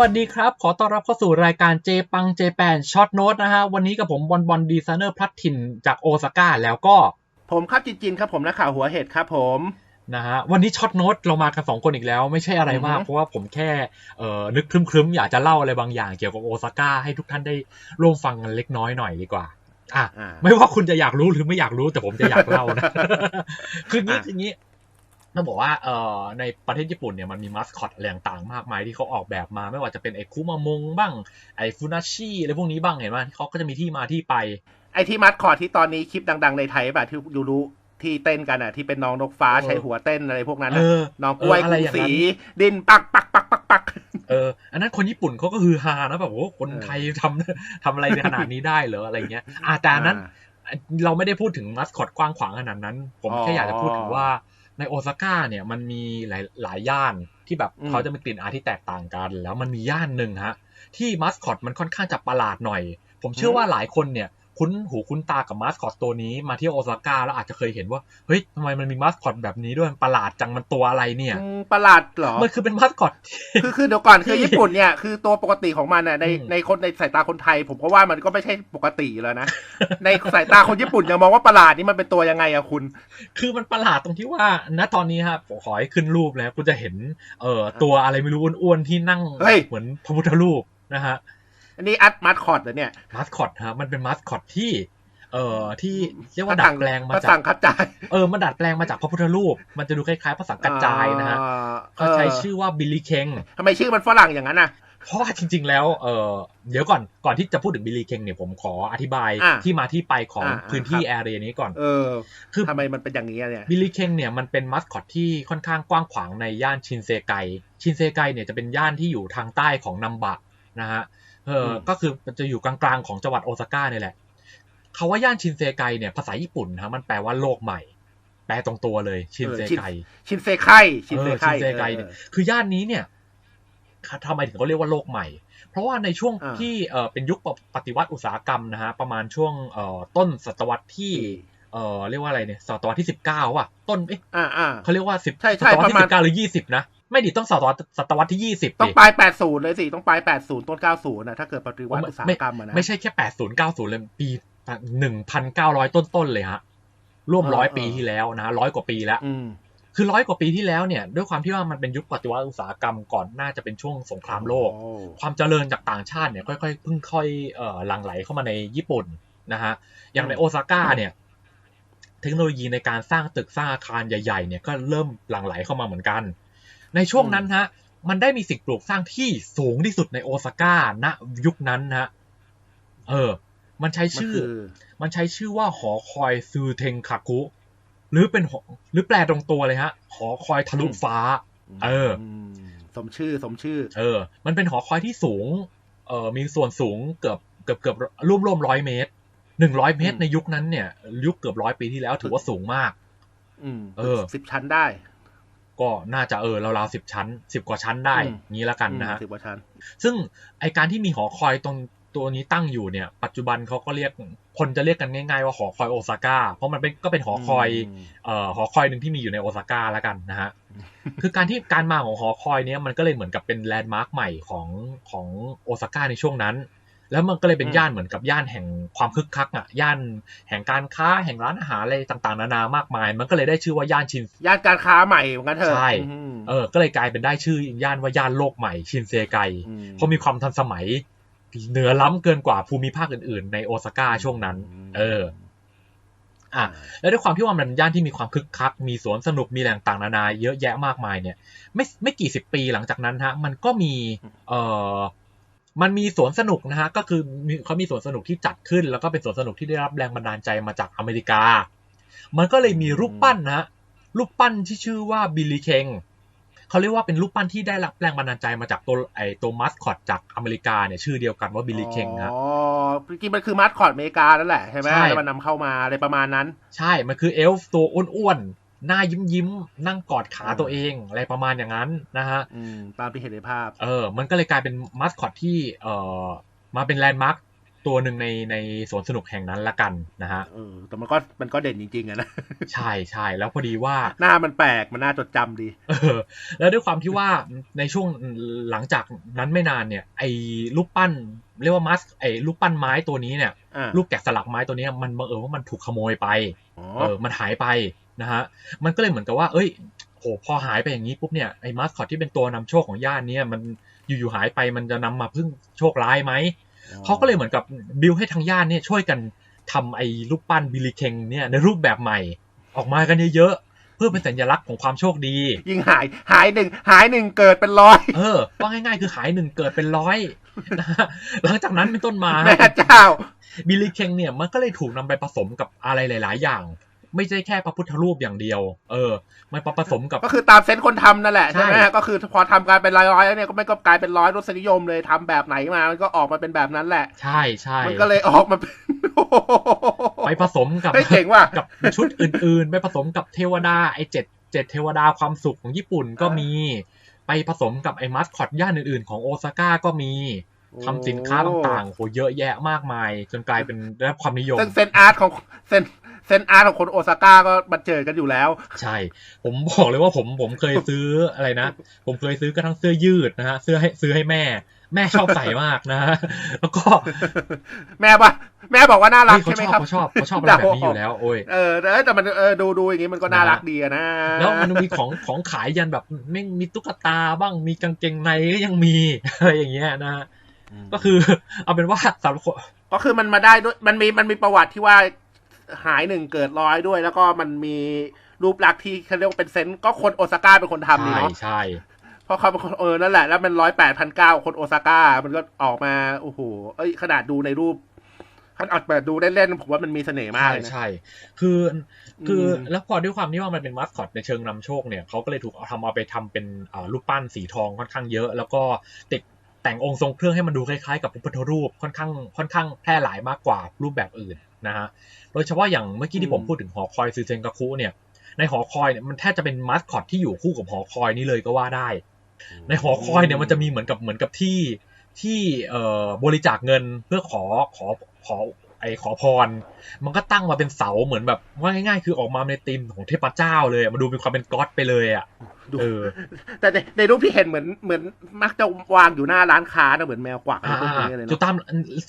วัสดีครับ ขอต้อนรับเข้าสู่รายการเจปังเจแปนช็อตโน้ตนะฮะ วันนี้กับผมบอลบอลดีไซเนอร์พลัดถิ่นจากโอซาก้าแล้วก็ ผมครับจินจินครับผมนักข่าวหัวเห็ดครับผมนะฮะวันนี้ช็อตโน้ตเรามากันสองคนอีกแล้ว ไม่ใช่อะไรมากอือฮึเพราะว่าผมแค่เอ่อนึกครึ้มๆ อยากจะเล่าอะไรบางอย่างเกี่ยวกับโอซาก้าให้ทุกท่านได้ร่วมฟังกันเล็กน้อยหน่อยดีกว่าอะอ่าไม่ว่าคุณจะอยากรู้หรือไม่อยากรู้แต่ผมจะอยากเล่านะคืองี้อะคืองี้ ต้องบอกว่าเอ่อในประเทศญี่ปุ่นเนี่ยมันมีมัสคอตอะไรต่างๆมากมายที่เขาออกแบบมา ไม่ว่าจะเป็นไอ้คุมามงบ้างไอ้ฟูนาชิอะไรพวกนี้บ้างเห็นไหมที่เขาก็จะมีที่มาที่ไป ไอที่มัดคอร์ดที่ตอนนี้คลิปดัง ๆ ในไทยแบบที่ยูรู้ที่เต้นกันอะที่เป็นน้องนกฟ้าเออใช้หัวเต้นอะไรพวกนั้นเอน่ะอน้องกล้วยเอออะไรกรุงอย่างศรีนั้นดินปักปักปักปักปักเอออันนั้นคนญี่ปุ่นเขาก็คือฮานะแบบโอ้คนเออไทยทำทำอะไรขนาดนี้ได้เหรออะไรเงี้ยอะแต่อันนั้น เราไม่ได้พูดถึงมัสคอตกว้างขวางขนาดนั้น ผมอ๋อแค่อยากจะพูดถึงว่า ในโอซาก้าเนี่ยมันมีหลายหลายย่านที่แบบอืมเขาจะมีกลิ่นอายที่แตกต่างกัน แล้วมันมีย่านหนึ่งฮะที่มัสคอตมันค่อนข้างจะประหลาดหน่อย ผมเชื่อว่าหลายคนเนี่ย คุ้นหูคุ้นตากับมัสคอตตัวนี้มาที่โอซาก้าแล้วอาจจะเคยเห็นว่าเฮ้ยทำไมมันมีมัสคอตแบบนี้ด้วยมันประหลาดจังมันตัวอะไรเนี่ยอืมประหลาดเหรอมันคือเป็นมัสคอตคือคือเดี๋ยวก่อนคือที่ญี่ปุ่นเนี่ยคือตัวปกติของมันอะในอืมในคนในสายตาคนไทย ผมก็ว่ามันก็ไม่ใช่ปกติแล้วนะในสายตาคนญี่ปุ่นยังมองว่าประหลาดนี่มันเป็นตัวยังไงอะคุณ คือมันประหลาดตรงที่ว่าณตอนนี้ครับผมขอให้ขึ้นรูปแล้วคุณจะเห็นเอ่อตัวอะไรไม่รู้อ้วนๆที่นั่งเฮ้ยเหมือนพระพุทธรูปนะฮะ อันนี้อัดมัดคอร์ดเหรอเนี่ยมาสคอตฮะมันเป็นมาสคอตที่ เอ่อที่เรียกว่าพระดัสัดแปลงมาพระจาสักงคัดจายเออมันดัดแปลงมาจากพระพุทธรูป มันจะดูคล้ายๆพระสังกัจจายนะฮะอ่าเขาใช้เชื่อว่าบิลลี่เคงทำไมชื่อมันฝรั่งอย่างนั้นอะเพราะว่าจริง ๆ แล้ว เออเดี๋ยวก่อน ก่อนที่จะพูดถึงบิลลี่เคงเนี่ยผมขออธิบายอะที่มาที่ไปของอะพื้นที่ครับแอเรียนี้ก่อน เออ คือทำไมมันเป็นอย่างนี้อะเนี่ย บิลลี่เคงเนี่ยมันเป็นมัสคอตที่ค่อนข้างกว้างขวางในย่านชินเซไก ชินเซไกเนี่ยจะเป็นย่านที่อยู่ทางใต้ของนัมบะนะฮะ เอออมก็คือมันจะอยู่กลางๆของจังหวัดโอซาก้าเนี่ยแหละคาว่าย่านชินเซไกเนี่ยภาษาญี่ปุ่นนะมันแปลว่าโลกใหม่ แปลตรงตัวเลย ชินเซไกชินเซไคชินเซไคเออชินเซไกเนี่ยคือย่านนี้เนี่ยทำไมถึงเขาเรียกว่าโลกใหม่ เพราะว่าในช่วงอ่าที่เออเป็นยุคปฏิวัติอุตสาหกรรมนะฮะประมาณช่วงเอ่อต้นศตวรรษที่ เอ่อเรียกว่าอะไรเนี่ยศตวรรษที่สิบเก้าว่ะ ต้นเอ๊ะอ่าอ่าเขาเรียกว่าสิบใช่ศใช่ตวรรษประที่มาณสิบเก้าหรือยี่สิบนะไม่ดิต้องศตวรรษศตวรรษที่ยี่สิบต้องปลาย80เลยสิต้องปลาย80ต้น90นะถ้าเกิดปฏิวัติอุตสาหกรรมอะนะไม่ใช่แค่แปดศูนย์เก้าศูนย์เลยปีหนึ่งพันเก้าร้อยต้นๆเลยฮะร่วมเออร้อยเออปีที่แล้วนะร้อยกว่าปีแล้วอืมคือร้อยกว่าปีที่แล้วเนี่ย ด้วยความที่ว่ามันเป็นยุคปฏิวัติอุตสาหกรรมก่อนน่าจะเป็นช่วงสงครามโลกโอ้ความเจริญจากต่างชาติเนี่ยค่อยๆเพิ่งค่อยเอ่อหลั่งไหลเข้ามาในญี่ปุ่นนะฮะอย่างในโอซาก้าเนี่ย เทคโนโลยีในการสร้างตึกสร้างอาคารใหญ่ๆเนี่ยก็เริ่มหลั่งไหลเข้ามาเหมือนกัน ในช่วงนั้นฮะมันได้มีสิ่งปลูกสร้างที่สูงที่สุดในโอซาก้าณยุคนั้นนะฮะเออ มันใช้มันชื่อคือมันใช้ชื่อว่าหอคอยซูเทงคาคุหรือเป็นหอหรือแปลตรงตัวเลยฮะ หอคอยทะลุฟ้า เออมสมชื่อสมชื่อ เออ มันเป็นหอคอยที่สูง เอ่อมีส่วนสูงเกือบเกือบเกือบร่วมร่วมร้อยเมตร หนึ่งร้อยเมตรอืมในยุคนั้นเนี่ย ยุคเกือบร้อยปีที่แล้วถือว่าสูงมาก อืม เออสิบชั้นได้ ก็น่าจะเออราวๆสิบชั้นสิบกว่าชั้นได้อืมงี้ละกันนะฮะสิบกว่าชั้น ซึ่งไอการที่มีหอคอยตรงตัวนี้ตั้งอยู่เนี่ย ปัจจุบันเขาก็เรียกคนจะเรียกกันง่ายๆว่าหอคอยโอซาก้าเพราะมันเป็นก็เป็นหอคอยมเอ่อหอคอยหนึ่งที่มีอยู่ในโอซาก้าแล้วกันนะฮะคือการที่การมาของหอคอยเนี้ยมันก็เลยเหมือนกับเป็นแลนด์มาร์คใหม่ของของโอซาก้าในช่วงนั้น แล้วมันก็เลยเป็นอืมย่านเหมือนกับย่านแห่งความคึกคักอะย่านแห่งการค้าแห่งร้านอาหารอะไรต่างๆนานามากมาย มันก็เลยได้ชื่อว่าย่านชินย่านการค้าใหม่เหมือนกันเถอะใช่อืมเออก็เลยกลายเป็นได้ชื่อย่านว่าย่านโลกใหม่ชินเซไกมเพราะมีความทันสมัยเหนือล้ำเกินกว่าภูมิภาคอื่นๆ ในโอซาก้าช่วงนั้น เอออะและด้วยความที่ว่ามันเป็นย่านที่มีความคึกคัก มีสวนสนุกมีแหล่งต่างๆนานา เยอะแยะมากมายเนี่ย ไม่ไม่กี่สิบปีหลังจากนั้นฮะ มันก็มีเอ่อ มันมีสวนสนุกนะฮะก็คือมีเขามีสวนสนุกที่จัดขึ้น แล้วก็เป็นสวนสนุกที่ได้รับแรงบันดาลใจมาจากอเมริกา มันก็เลยมีรูปปั้นนะฮะรูปปั้นที่ชื่อว่าบิลลี่เคงเขาเรียกว่าเป็นรูปปั้นที่ได้รับแรงบันดาลใจมาจากตัวไอตัวมัสคอตจากอเมริกาเนี่ยชื่อเดียวกันว่าบิลลี่เคงฮะอ๋อจริงๆมันคือมาสคอตอเมริกานั่นแหละใช่ไหมใช่แล้วมันนำเข้ามาอะไรประมาณนั้น ใช่มันคือเอลฟ์ตัวอ้วนๆ หน้ายิ้มยิ้มๆนั่งกอดขาตัวเองอะไรประมาณอย่างนั้นนะฮะอืมตามที่เห็นในภาพ เออ มันก็เลยกลายเป็นมัสคอตที่เอ่อมาเป็นแลนด์มาร์คตัวหนึ่งในในสวนสนุกแห่งนั้นละกันนะฮะเออแต่มันก็มันก็เด่นจริงๆอะนะ ใช่ใช่แล้วพอดีว่า หน้ามันแปลกมันน่าจดจำดี เออ แล้วด้วยความที่ว่าในช่วงหลังจากนั้นไม่นานเนี่ย ไอ้รูปปั้น เรียกว่ามัสไอ้รูปปั้นไม้ตัวนี้เนี่ยอ่ารูปแกะสลักไม้ตัวเนี้ยมันบังเอิญว่ามันถูกขโมยไปอ๋อเออ มันหายไปนะฮะมันก็เลยเหมือนกับว่า เอ้ยโหพอหายไปอย่างนี้ปุ๊บเนี่ยไอ้มาสคอตที่เป็นตัวนำโชคของย่านเนี้ยมันอยู่ๆหายไปมันจะนำมาพึ่งโชคร้ายไหมเขาก็เลยเหมือนกับบิวให้ทางย่านเนี่ยช่วยกันทำไอ้รูปปั้นบิลลิเคงเนี่ยในรูปแบบใหม่ ออกมากันเยอะๆเพื่อเป็นสัญลักษณ์ของความโชคดี ยิ่งหายหายหนึ่งหายหนึ่งเกิดเป็นร้อยเออว่าง่ายๆคือหายหนึ่งเกิดเป็นร้อยนะฮะหลังจากนั้นเป็นต้นมาแม่เจ้าบิลลิเคงเนี่ยมันก็เลยถูกนำไปผสมกับอะไรหลาย ๆ อย่าง ไม่ใช่แค่พระพุทธรูปอย่างเดียว เออ มันผสมกับ ก็คือตามเซนส์คนทำนั่นแหละใช่ใช่ไหมฮะก็คือพอทำการเป็นร้อยๆแล้วเนี่ยก็ไม่ก็กลายเป็นร้อยรสนิยมเลยทำแบบไหนมา มันก็ออกมาเป็นแบบนั้นแหละ ใช่ใช่มันก็เลยออกมาเป็นไปผสมกับเฮ้ยเจ๋งว่ะกับชุดอื่น ๆ ไปผสมกับเทวดาไอ้เจ็ดเจ็ดเทวดาความสุขของญี่ปุ่นก็มี ไปผสมกับไอ้มัสคอตย่านอื่น ๆ ของโอซาก้าก็มีทำสินค้าต่างๆโหเยอะแยะมากมาย จนกลายเป็นได้รับความนิยมซึ่งเซนอาร์ตของเซน เซนอาร์ตของคนโอซาก้าก็มาเจอกันอยู่แล้ว ใช่ ผมบอกเลยว่าผมผมเคยซื้ออะไรนะ ผมเคยซื้อกระทั่งเสื้อยืดนะฮะเสื้อให้ซื้อให้แม่ แม่ชอบใส่มากนะฮะแล้วก็ แม่ปะแม่บอกว่าน่ารักเฮ้ยเขาใช่ไหมชอบครับเขาชอบเขาชอบอะไรแบบนี้อยู่แล้วโอ้ยเออแต่แต่มันเออดูดูอย่างงี้มันก็น่ารักดีอะนะแล้วมันมีของของขายยันแบบไม่งมีตุ๊กตาบ้างมีกางเกงในก็ยังมีอะไรอย่างเงี้ยนะฮะก็คือ เอาเป็นว่าสำหรับคนก็คือมันมาได้ด้วยมันมีมันมีประวัติที่ว่า หายหนึ่งเกิดร้อยด้วย แล้วก็มันมีรูปลักษณ์ที่เขาเรียกว่าเป็นเซนส์ก็คนโอซาก้าเป็นคนทำนี่ใช่เนาะใช่เพราะเขาเป็นคนเออนั่นแหละ แล้วมันร้อยแปดพันเก้าคนโอซาก้ามันก็ออกมาโอ้โหเอ้ยขนาดดูในรูปขนาดเปิดดูได้เล่นผมว่ามันมีเสน่ห์มากใช่เลยนะใช่ คือคืออมแล้วพอด้วยความที่ว่ามันเป็นมัสคอตในเชิงนำโชคเนี่ยเขาก็เลยถูกเอาทำเอาไปทำเป็นอ่ารูปปั้นสีทองค่อนข้างเยอะ แล้วก็ติดแต่งองค์ทรงเครื่องให้มันดูคล้ายๆกับพระพุทธรูปค่อนข้างค่อนข้างแพร่หลายมากกว่ารูปแบบอื่น นะฮะโดยเฉพาะอย่างเมื่อกี้ที่ผมพูดถึงหอคอยซูเซนกาคุเนี่ยในหอคอยเนี่ยมันแทบจะเป็นมัสคอตที่อยู่คู่กับหอคอยนี้เลยก็ว่าได้ ในหอคอยเนี่ยมันจะมีเหมือนกับเหมือนกับที่ที่เอ่อบริจาคเงินเพื่อขอขอขอไอขอพร มันก็ตั้งมาเป็นเสาเหมือนแบบว่าง่ายๆ คือออกมาในธีมของเทพเจ้าเลยอะมันดูเป็นความเป็นก๊อตไปเลยอะดูเออแต่ในในรูปที่เห็นเหมือนเหมือนมักจะวางอยู่หน้าร้านค้านะเหมือนแมวกวักอะไรอ่าพวกนี้เลยจุเนาะตาม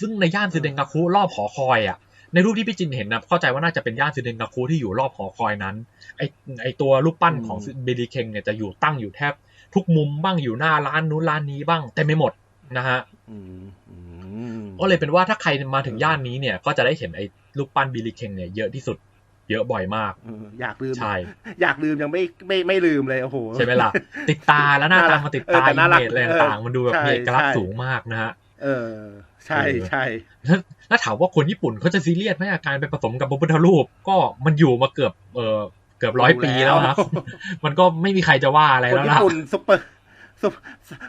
ซึ่งในย่านซึเดงกาคุรอบหอคอยอะ ในรูปที่พี่จินเห็นนะเข้าใจว่าน่าจะเป็นย่านซึเดงกาคุที่อยู่รอบหอคอยนั้น ไอไอตัวรูปปั้นของเบลีเคงเนี่ยจะอยู่ตั้งอยู่แทบ ทุกมุมบ้างอยู่หน้าร้านนู้นร้านนี้บ้างแต่ไม่หมดนะฮะอืมอืมก็เลยเป็นว่าถ้าใครมาถึงย่านนี้เนี่ย ก็จะได้เห็นไอ้รูปปั้นบิลลิเคงเนี่ยเยอะที่สุด เยอะบ่อยมากเอออยากลืมใช่อยากลืมยังไม่ไม่ไม่ลืมเลยโอ้โหใช่ไหมล่ะติดตาแล้วหน้าน่ารัตากมันติดเออตาแต่อิน่ารักเมจอะไรต่างๆมันดูแบบใช่มีเอกลักษใช่ณ์สูงมากนะฮะ เออ ใช่เออใช่แล้วแล้วถามว่าคนญี่ปุ่นเขาจะซีเรียสไหมกับการไปผสมกับพระพุทธรูป ก็มันอยู่มาเกือบเออเกือบร้อยปีแล้วนะมันก็ไม่มีใครจะว่าอะไรคนแล้วญี่ล่ะปุ่นซุปเปอร์ซุป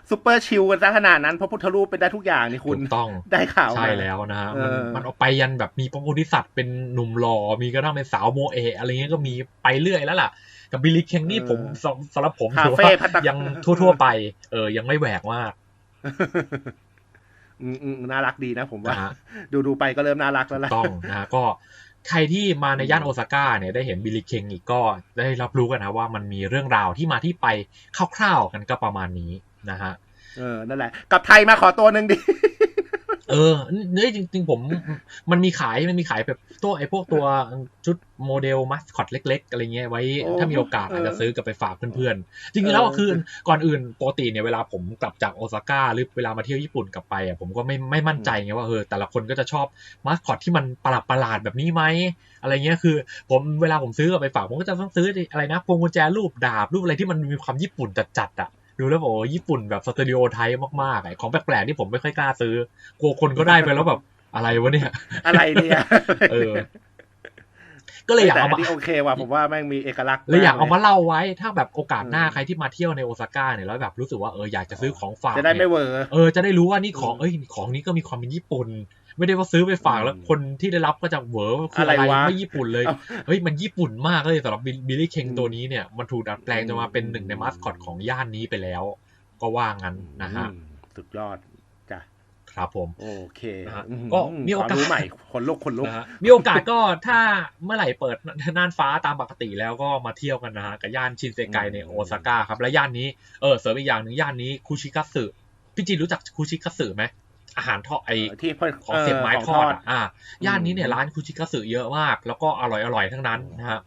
ซุปเปอร์ชิลกันซะขนาดนั้นเพราะพุทธรูปเป็นได้ทุกอย่างนี่คุถูณกต้องได้ข่าวมาใช่แล้วนะฮะเอมันอมันเอาไปยันแบบมีพระโพธิสัตว์เป็นหนุ่มหล่อมีกระทั่งเป็นสาวโมเอะอะไรเงี้ยก็มีไปเรื่อยแล้วล่ะ กับบิลลี่เคงนี่ผมสำสำหรับผมคาถือเฟ่ว่าพัตตายังทั่วๆไป เออยังไม่แหวกมาก อืมอืมน่ารักดีนะผมว่านะฮะดูดูไปก็เริ่มน่ารักแล้วล่ะต้องนะฮะก็ใครที่มาในย่านโอซาก้าเนี่ยได้เห็นบิลลี่เคงอีกก็ได้รับรู้กันนะว่ามันมีเรื่องราวที่มาที่ไปคร่าวๆกันก็ประมาณนี้นะฮะเออนั่นแหละ กับไทยมาขอตัวหนึ่งดิ เออเนื้อจริง ๆ ผมมันมีขายมันมีขายแบบตัวไอ้พวกตัวชุดโมเดลมัสคอตเล็ก ๆ อะไรเงี้ยไว้โอ้ถ้ามีโอกาสเอออาจจะซื้อกลับไปฝากเพื่อนๆ จริงๆแล้วก็คือก่อนอื่นปกติเนี่ยเวลาผมกลับจากโอซาก้าหรือเวลามาเที่ยวญี่ปุ่นกลับไปอะผมก็ไม่ไม่มั่นใจไงว่าเออแต่ละคนก็จะชอบมัสคอตที่มันประหลาดประหลาดๆแบบนี้ไหมอะไรเงี้ยคือ ผมเวลาผมซื้อกลับไปฝากผมก็จะต้องซื้ออะไรนะพวงกุญแจรูปดาบรูปอะไรที่มันมีความญี่ปุ่นจัดๆอะ ดูแล้วบอกว่าญี่ปุ่นแบบสเตอริโอไทป์มากๆไอ้ของแปลกๆที่ผมไม่ค่อยกล้าซื้อกลัวคนก็ได้ไปแล้วแบบอะไรวะเนี่ย อะไรเนี่ยเออก็เลยอยากแต่เอาอันมานี้โอเคว่ะผมว่าแม่งมีเอกลักษณ์เลยอยากเอามาลเล่าไว้ถ้าแบบโอกาสหน้าอืมใครที่มาเที่ยวในโอซาก้าเนี่ยแล้วแบบรู้สึกว่าเอออยากจะซื้อของฝากจะได้ไม่เนี่ยเวอร์เออจะได้รู้ว่านี่ของอืมเอ้ยของนี้ก็มีความเป็นญี่ปุ่น ไม่ได้ว่าซื้อไปฝากแล้วอืมคนที่ได้รับก็จะเหวอว่าคืออะไรอะไรวะไม่ญี่ปุ่นเลยเอ้าเฮ้ยมันญี่ปุ่นมากเลยสำหรับบิลลี่เคงอืมตัวนี้เนี่ยมันถูกดัดแปลงจนมาเป็นหนึ่งในมาสคอตของย่านนี้ไปแล้ว ก็ว่างั้นนะฮะอืมสุดยอดจ้ะครับผม โอเคนะฮะอื้อหือก็มีโอกาสควรู้ใหม่คนลุกคนลุกนะฮะมีโอกาสก็ถ้าเมื่อไหร่เปิดน่านฟ้าตามปกติแล้วก็มาเที่ยวกันนะฮะกับย่านชินเซไกในอืมโอซาก้าครับและย่านนี้เออเสริมอีกอย่างหนึ่งย่านนี้คุชิคัตสึพี่จีนรู้จักคุชิคัตสึไหม อาหารทอดไอที่เพิ่นของเสียบไม้ขงทอดอะอ่าย่านนี้เนี่ยอืมร้านคุชิคัตสึเยอะมาก แล้วก็อร่อยอร่อยทั้งนั้นนะฮะ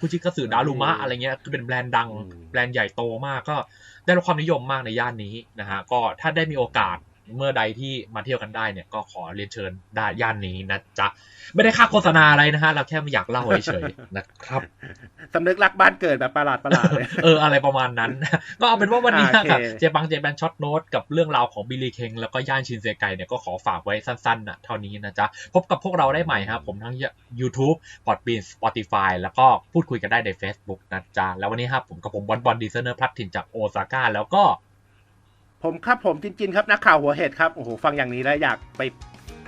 คุชิคัตสึดารุมะอะไรเงี้ยคือเป็นแบรนด์ดังอืมแบรนด์ใหญ่โตมากก็ได้รับความนิยมมากในย่านนี้นะฮะก็ถ้าได้มีโอกาส เมื่อใดที่มาเที่ยวกันได้เนี่ยก็ขอเรียนเชิญได้ย่านนี้นะจ๊ะ ไม่ได้ค่าโฆษณาอะไรนะฮะ เราแค่ไม่อยากเล่าเฉยๆนะครับสำนึกรักบ้านเกิดแบบประหลาดประหลาดเลยเอออะไรประมาณนั้น ก็เอาเป็นว่าวันนี้โอเคกับเจปังเจแปนช็อตโน้ตกับเรื่องราวของบิลลีเคงแล้วก็ย่านชินเซไกเนี่ยก็ขอฝากไว้สั้นๆนะเท่านี้นะจ๊ะ พบกับพวกเราได้ใหม่ครับผมทั้ง YouTube Podbean Spotify แล้วก็พูดคุยกันได้ใน Facebook นะจ๊ะแล้ววันนี้ครับผมกับผมบอลบอลดีเซเนอร์พลัดถิ่นจากโอซาก้าแล้วก็ ผมครับผมจริงๆครับนักข่าวหัวเห็ดครับโอ้โหฟังอย่างนี้แล้วอยากไป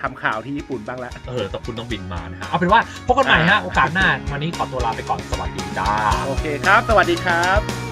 ทำข่าวที่ญี่ปุ่นบ้างละเออต้องคุณต้องบินมานะฮะเอาเป็นว่าพบกันใหม่ฮะอ่าโอกาสหน้าวันนี้ขอตัวลาไปก่อนสวัสดีจ้าโอเคครับ สวัสดีครับ